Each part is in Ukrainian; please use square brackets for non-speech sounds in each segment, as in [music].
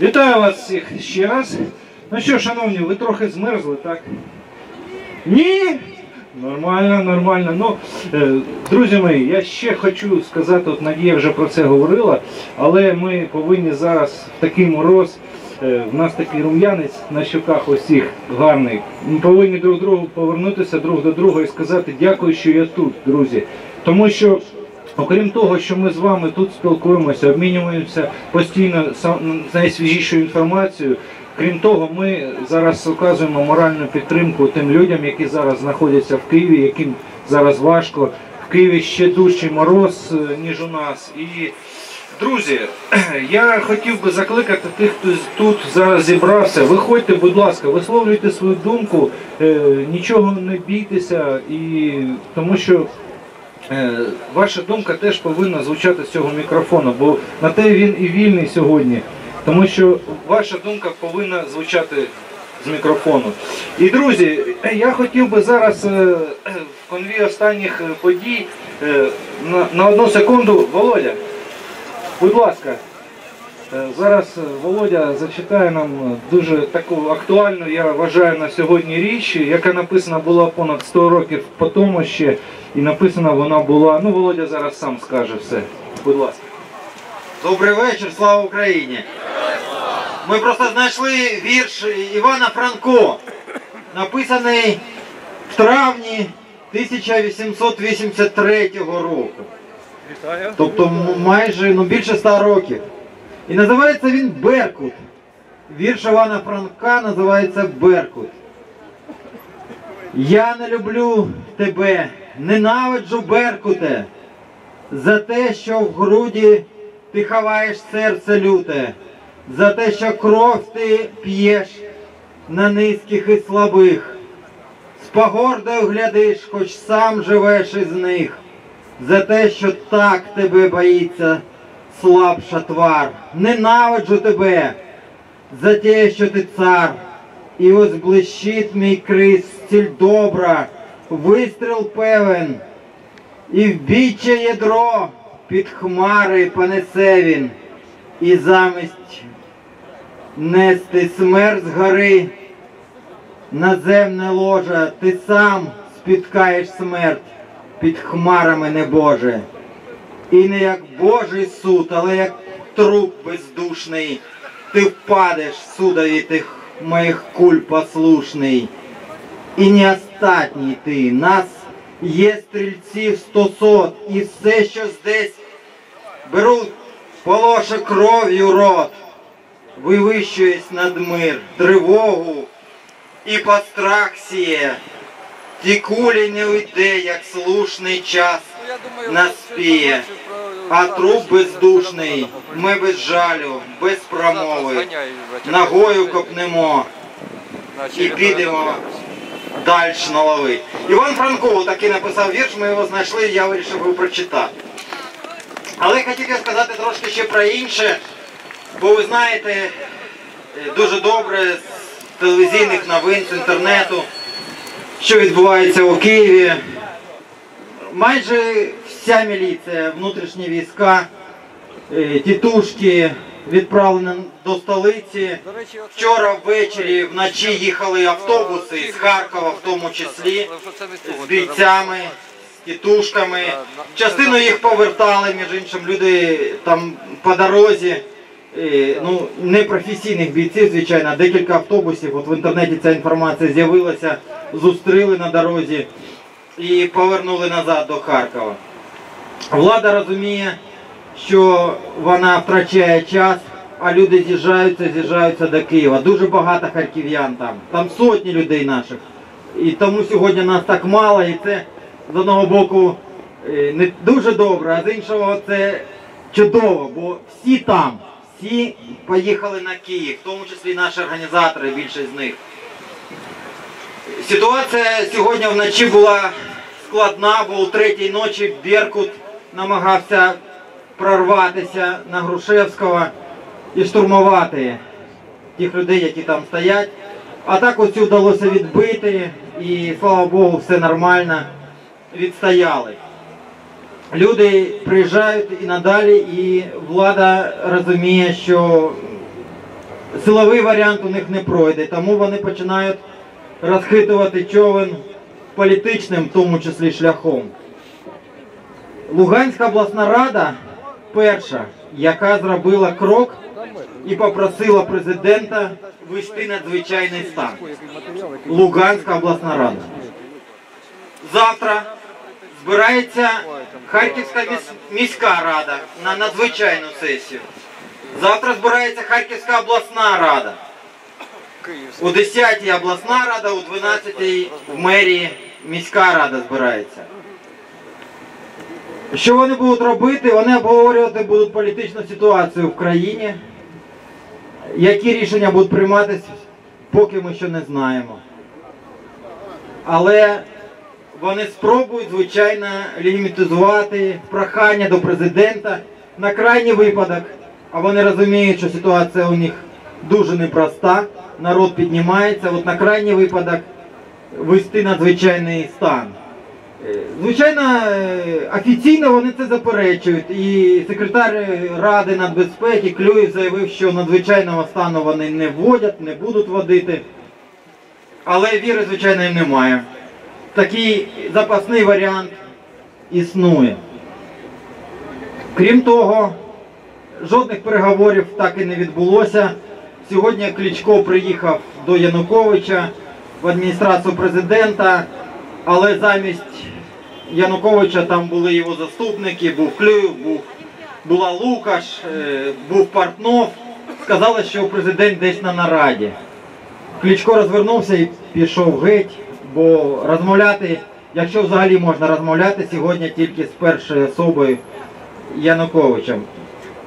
Вітаю вас всіх ще раз. Ну що, шановні, ви трохи змерзли, так? Ні? Нормально, нормально. Ну, е, друзі мої, я ще хочу сказати, от Надія вже про це говорила, але ми повинні зараз в такий мороз. е, В нас такий рум'янець на щоках усіх гарний. Ми повинні друг другу повернутися друг до друга і сказати дякую, що я тут, друзі. Тому що Окрім того, що ми з вами тут спілкуємося, обмінюємося постійно найсвіжішою інформацією. Крім того, ми зараз оказуємо моральну підтримку тим людям, які зараз знаходяться в Києві, яким зараз важко. В Києві ще дужчий мороз, е, ніж у нас. І друзі, [clears throat] я хотів би закликати тих, хто тут зараз зібрався. Виходьте, будь ласка, висловлюйте свою думку, е, нічого не бійтеся, і тому що. Е, Ваша думка теж повинна звучати з цього мікрофону, бо на те він і вільний сьогодні, тому що ваша думка повинна звучати з мікрофону. І друзі, я хотів би зараз е, е, в конві останніх подій на одну секунду, Володя, будь ласка. Е, Зараз е, Володя зачитає нам е, дуже таку актуальну, я вважаю, на сьогодні річ, яка написана була понад 100 років по тому ще. І написана вона була. Ну, Володя зараз сам скаже все. Будь ласка. Добрий вечір, слава Україні! Ми просто знайшли вірш Івана Франко, написаний в травні 1883 року. Тобто майже ну, більше ста років. І називається він Беркут. Вірш Івана Франка називається Беркут. Я не люблю тебе, ненавиджу Беркуте, за те, що в груді ти ховаєш серце люте, за те, що кров ти п'єш на низьких і слабих, з погордою глядиш, хоч сам живеш із них, за те, що так тебе боїться слабша твар. Ненавиджу тебе за те, що ти цар. І ось блищить мій криз, стіль добра, вистріл певен, і в біче ядро під хмари понесе він, і замість нести смерть з гори, наземне ложа, ти сам спіткаєш смерть під хмарами небоже. І не як Божий суд, але як труп бездушний, ти впадеш судові тих моїх куль послушний. І не остатній ти, нас є стрільців сто сот, і все, що здесь беруть, полоше кров'ю рот, вивищуєсь над мир, тривогу і пострах сіє. Ті кулі не уйде, як слушний час наспіє, а труп бездушний, ми без жалю, без промови, ногою копнемо і підемо далі на лови. Іван Франко таки написав вірш, ми його знайшли, я вирішив його прочитати. Але хотів я сказати трошки ще про інше, бо ви знаєте дуже добре з телевізійних новин, з інтернету, що відбувається у Києві. Майже вся міліція, внутрішні війська, е, тітушки відправлені до столиці. Вчора ввечері вночі їхали автобуси з Харкова, в тому числі, з бійцями, тітушками. Частину їх повертали, між іншим, люди там по дорозі. е, Ну, не професійних бійців, звичайно, декілька автобусів. От в інтернеті ця інформація з'явилася, зустріли на дорозі і повернули назад до Харкова. Влада розуміє, що вона втрачає час, а люди з'їжджаються, з'їжджаються до Києва. Дуже багато харків'ян там, там сотні людей наших. І тому сьогодні нас так мало, і це з одного боку е, не дуже добре, а з іншого це чудово, бо всі там, всі поїхали на Київ, в тому числі наші організатори, більшість з них. Ситуація сьогодні вночі була складна, бо у третій ночі Беркут намагався прорватися на Грушевського і штурмувати тих людей, які там стоять. А так ось вдалося відбити і слава Богу, все нормально відстояли. Люди приїжджають і надалі, і влада розуміє, що силовий варіант у них не пройде, тому вони починають розхитувати човен політичним, в тому числі шляхом. Луганська обласна рада перша, яка зробила крок і попросила президента ввести надзвичайний стан. Луганська обласна рада. Завтра збирається Харківська міська рада на надзвичайну сесію. Завтра збирається Харківська обласна рада. У 10-й обласна рада, у 12-й в мерії міська рада збирається. Що вони будуть робити? Вони обговорювати будуть політичну ситуацію в країні. Які рішення будуть прийматися, поки ми ще не знаємо. Але вони спробують, звичайно, лімітизувати прохання до президента на крайній випадок. А вони розуміють, що ситуація у них дуже непроста. Народ піднімається. От на крайній випадок ввести надзвичайний стан. Е, Звичайно, е, офіційно вони це заперечують. І секретар Ради нацбезпеки Клюєв заявив, що надзвичайного стану вони не вводять, не будуть вводити. Але віри, звичайно, їм немає. Такий запасний варіант існує. Крім того, жодних переговорів так і не відбулося. Сьогодні Кличко приїхав до Януковича в адміністрацію президента, але замість Януковича там були його заступники, був Клюєв, був, була Лукаш, е, був Портнов. Сказали, що президент десь на нараді. Кличко розвернувся і пішов геть, бо розмовляти, якщо взагалі можна розмовляти сьогодні тільки з першою особою Януковичем.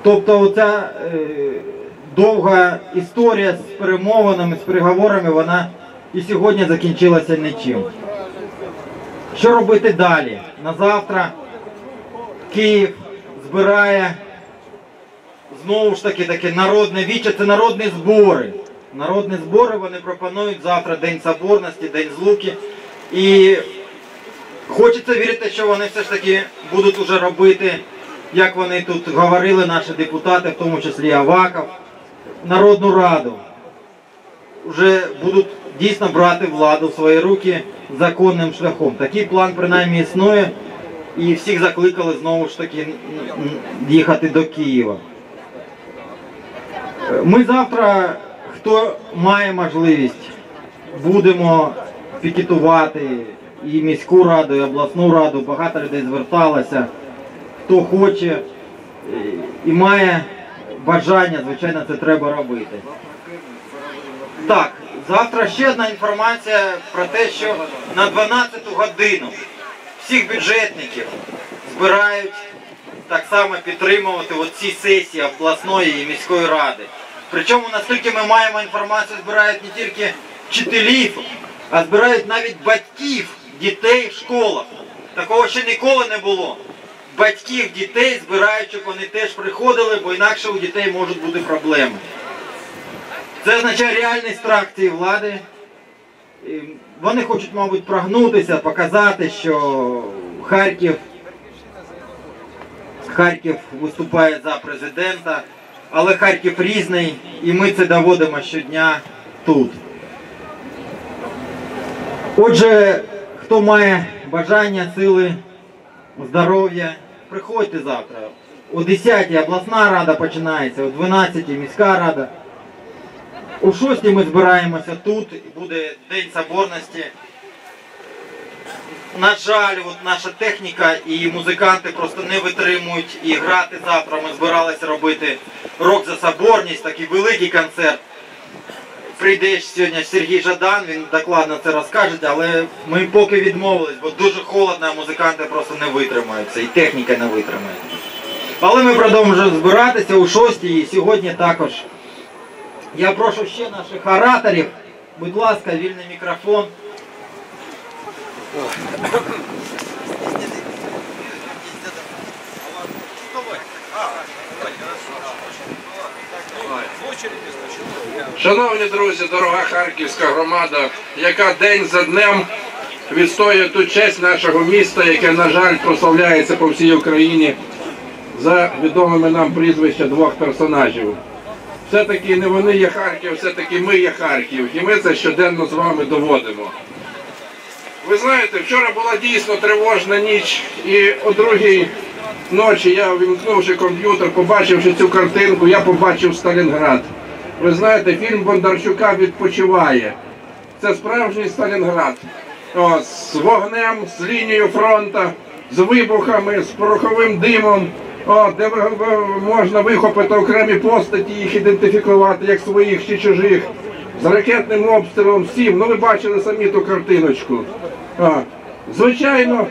Тобто оця е, довга історія з перемовинами, з переговорами, вона і сьогодні закінчилася нічим. Що робити далі? На завтра Київ збирає знову ж таки таке народне віче, це народні збори. Народні збори вони пропонують завтра День Соборності, День Злуки. І хочеться вірити, що вони все ж таки будуть уже робити, як вони тут говорили, наші депутати, в тому числі Аваков, Народну Раду. Вже будуть дійсно брати владу в свої руки законним шляхом. Такий план принаймні існує. І всіх закликали знову ж таки їхати до Києва. Ми завтра, хто має можливість, будемо пікетувати і міську раду, і обласну раду. Багато людей зверталося. Хто хоче е, і має бажання, звичайно, це треба робити. Так, завтра ще одна інформація про те, що на 12 годину всіх бюджетників збирають так само підтримувати ці сесії обласної і міської ради. Причому, наскільки ми маємо інформацію, збирають не тільки вчителів, а збирають навіть батьків дітей в школах. Такого ще ніколи не було. Батьків дітей збирають, щоб вони теж приходили, бо інакше у дітей можуть бути проблеми. Це означає реальний страх цієї влади. Вони хочуть, мабуть, прогнутися, показати, що Харків Харків виступає за президента, але Харків різний, і ми це доводимо щодня тут. Отже, хто має бажання, сили, здоров'я, приходьте завтра. О 10 обласна рада починається, о 12 міська рада. О 6 ми збираємося тут, буде День Соборності. На жаль, от наша техніка і музиканти просто не витримують і грати завтра. Ми збиралися робити рок за соборність, такий великий концерт. Прийде сьогодні Сергій Жадан, він докладно це розкаже, але ми поки відмовились, бо дуже холодно, а музиканти просто не витримаються і техніка не витримає. Але ми продовжуємо збиратися у 6 і сьогодні також. Я прошу ще наших ораторів, будь ласка, вільний мікрофон. Шановні друзі, дорога харківська громада, яка день за днем відстоює ту честь нашого міста, яке, на жаль, прославляється по всій Україні за відомими нам прізвища двох персонажів. все-таки не вони є Харків, все-таки ми є Харків. І ми це щоденно з вами доводимо. Ви знаєте, вчора була дійсно тривожна ніч, і о другій ночі я вімкнувши комп'ютер, побачивши цю картинку, я побачив Сталінград. Ви знаєте, фільм Бондарчука відпочиває. Це справжній Сталінград. О, з вогнем, з лінією фронту, з вибухами, з пороховим димом, о, де можна вихопити окремі постаті, їх ідентифікувати як своїх чи чужих, з ракетним обстрілом, всім. Ну ви бачили самі ту картиночку. А, звичайно,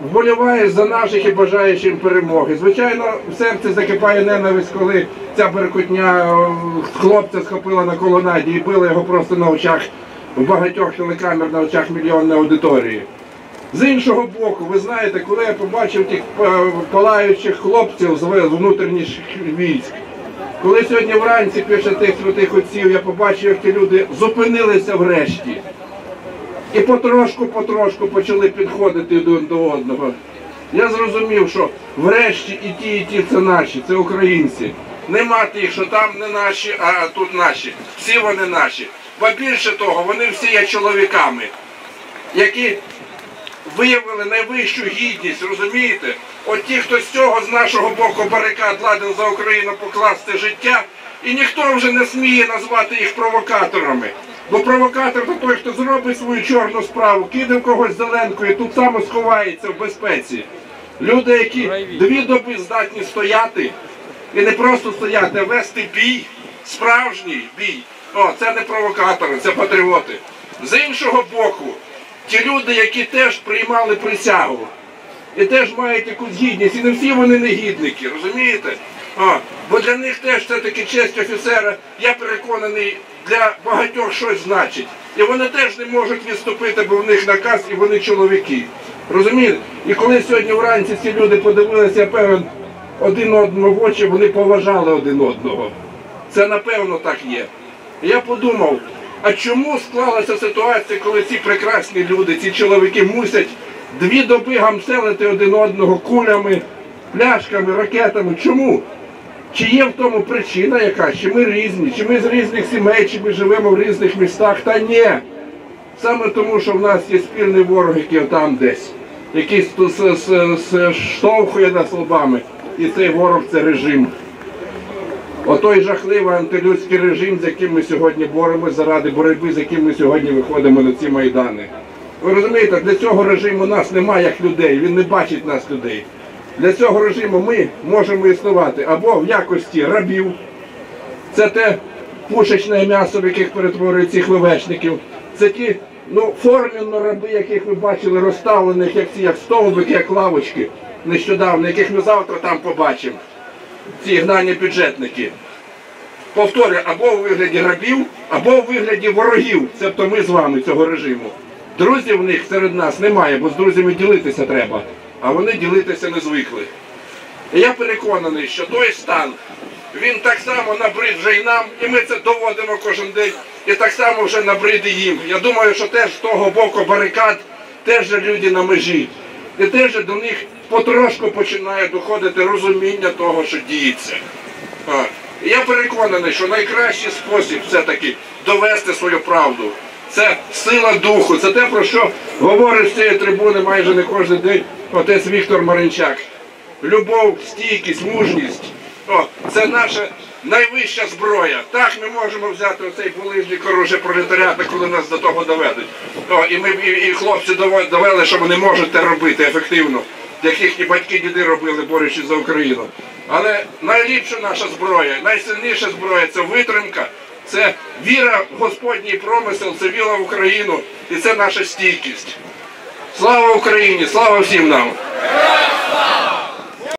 вболіває за наших і бажаєш їм перемоги. Звичайно, в серці закипає ненависть, коли ця беркутня хлопця схопила на колонаді і била його просто на очах в багатьох телекамер на очах мільйонної аудиторії. З іншого боку, ви знаєте, коли я побачив тих е, палаючих хлопців з внутрішніх військ, коли сьогодні вранці пише тих святих отців, я побачив, як ті люди зупинилися врешті. І потрошку-потрошку почали підходити один до одного. Я зрозумів, що врешті і ті, і ті це наші, це українці. Нема тих, що там не наші, а тут наші. Всі вони наші. Ба більше того, вони всі є чоловіками, які виявили найвищу гідність, розумієте? От ті, хто з цього з нашого боку барикад ладен за Україну покласти життя, і ніхто вже не сміє назвати їх провокаторами. Бо провокатор то той, хто зробить свою чорну справу, кине в когось зеленкою, тут само сховається в безпеці. Люди, які дві доби здатні стояти, і не просто стояти, а вести бій, справжній бій. О, це не провокатори, це патріоти. З іншого боку, ті люди, які теж приймали присягу, і теж мають якусь гідність, і не всі вони негідники, розумієте? А, бо для них теж це таки честь офіцера, я переконаний, для багатьох щось значить. І вони теж не можуть відступити, бо в них наказ і вони чоловіки. Розумієте? І коли сьогодні вранці ці люди подивилися, я певен, один одному в очі, вони поважали один одного. Це напевно так є. Я подумав, а чому склалася ситуація, коли ці прекрасні люди, ці чоловіки мусять дві доби гамселити один одного кулями, пляшками, ракетами? Чому? Чи є в тому причина якась? Чи ми різні, чи ми з різних сімей, чи ми живемо в різних містах? Та ні. Саме тому, що в нас є спільний ворог, який там десь, який штовхує нас лобами. І цей ворог це режим. Отой жахливий антилюдський режим, з яким ми сьогодні боремося заради боротьби, з яким ми сьогодні виходимо на ці майдани. Ви розумієте, для цього режиму нас немає як людей, він не бачить нас людей. Для цього режиму ми можемо існувати або в якості рабів, це те пушечне м'ясо, в яких перетворюють цих вивечників. Це ті ну, формінно раби, яких ви бачили, розставлених, як ці як стовбики, як лавочки нещодавно, яких ми завтра там побачимо. Ці гнані бюджетники. Повторюю, або у вигляді рабів, або у вигляді ворогів, тобто ми з вами цього режиму. Друзів в них серед нас немає, бо з друзями ділитися треба, а вони ділитися не звикли. І я переконаний, що той стан, він так само набрид вже й нам, і ми це доводимо кожен день, і так само вже набриде їм. Я думаю, що теж з того боку барикад теж люди на межі. І теж до них потрошку починає доходити розуміння того, що діється. І Я переконаний, що найкращий спосіб все-таки довести свою правду. Це сила духу, це те, про що говорить з цієї трибуни майже не кожен день отець Віктор Маринчак. Любов, стійкість, мужність. О, це наша найвища зброя. Так ми можемо взяти оцей булижний короже пролетаріата, коли нас до того доведуть. О, і ми і, і хлопці довели, що вони можуть це робити ефективно, як їхні батьки діди робили, борючись за Україну. Але найліпша наша зброя, найсильніша зброя це витримка, це віра в Господній промисел, це віра в Україну і це наша стійкість. Слава Україні! Слава всім нам!